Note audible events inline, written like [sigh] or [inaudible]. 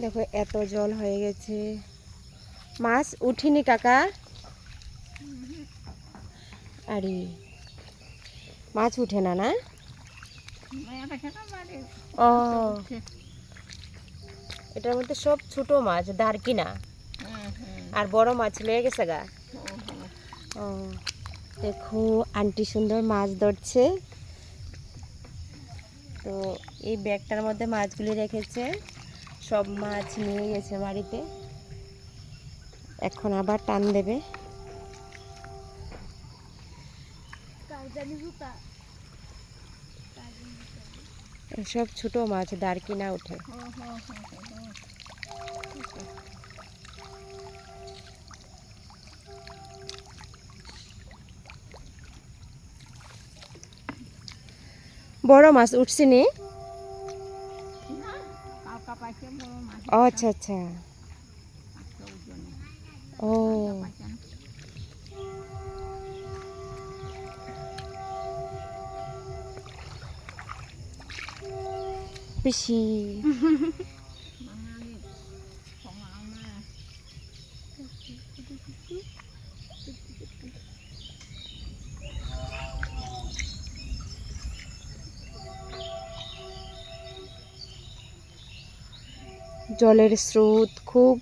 দেখো, এত জল হয়ে গেছে। মাছ উঠিনি কাকা। আরে, মাছ উঠে না না? ও। এটার মধ্যে সব ছোট মাছ দারকিনা আর বড় মাছ লেগে গেছে গা। ও, দেখো, আন্টি সুন্দর মাছ ধরছে। তো এই ব্যাগটার মধ্যে মাছগুলি রেখেছে। সব মাছ নিয়ে গেছে বাড়িতে। এখন আবার টান দেবে। সব ছোট মাছ দারকিনা ওঠে। বড় মাছ উঠছে নি। ও আচ্ছা আচ্ছা। ও। পিসি। [laughs] জলের স্রোত খুব